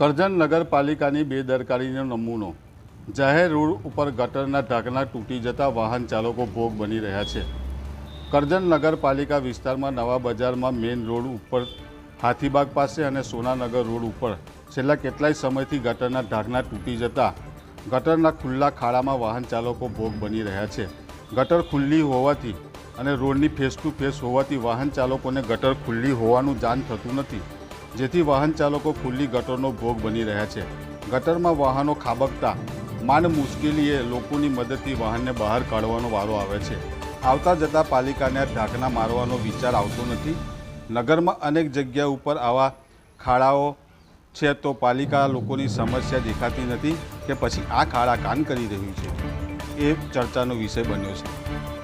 કરજણ નગરપાલિકાની બેદરકારીનો નમૂનો. જાહેર રોડ ઉપર ગટરના ઢાંકણા તૂટી જતા વાહન ચાલકો ભોગ બની રહ્યા છે. કરજણ નગરપાલિકા વિસ્તારમાં નવા બજારમાં મેઇન રોડ ઉપર, હાથીબાગ પાસે અને સોનાનગર રોડ ઉપર છેલ્લા કેટલાય સમયથી ગટરના ઢાંકણા તૂટી જતા ગટરના ખુલ્લા ખાડામાં વાહન ચાલકો ભોગ બની રહ્યા છે. ગટર ખુલ્લી હોવાથી અને રોડની ફેસ ટુ ફેસ હોવાથી વાહન ચાલકોને ગટર ખુલ્લી હોવાનું જાણ થતું નથી. જેથી વાહન ચાલકો ખુલ્લી ગટરનો ભોગ બની રહ્યા છે. ગટરમાં વાહનો ખાબકતા, માંડ મુશ્કેલીએ લોકોની મદદથી વાહનને બહાર કાઢવાનો વારો આવે છે. આવતા જતા પાલિકાને ઢાંકના મારવાનો વિચાર આવતો નથી. નગરમાં અનેક જગ્યા ઉપર આવા ખાડાઓ છે તો પાલિકા લોકોની સમસ્યા દેખાતી નથી કે પછી આ ખાડા કાન કરી રહ્યું છે. એ ચર્ચાનો વિષય બન્યો છે.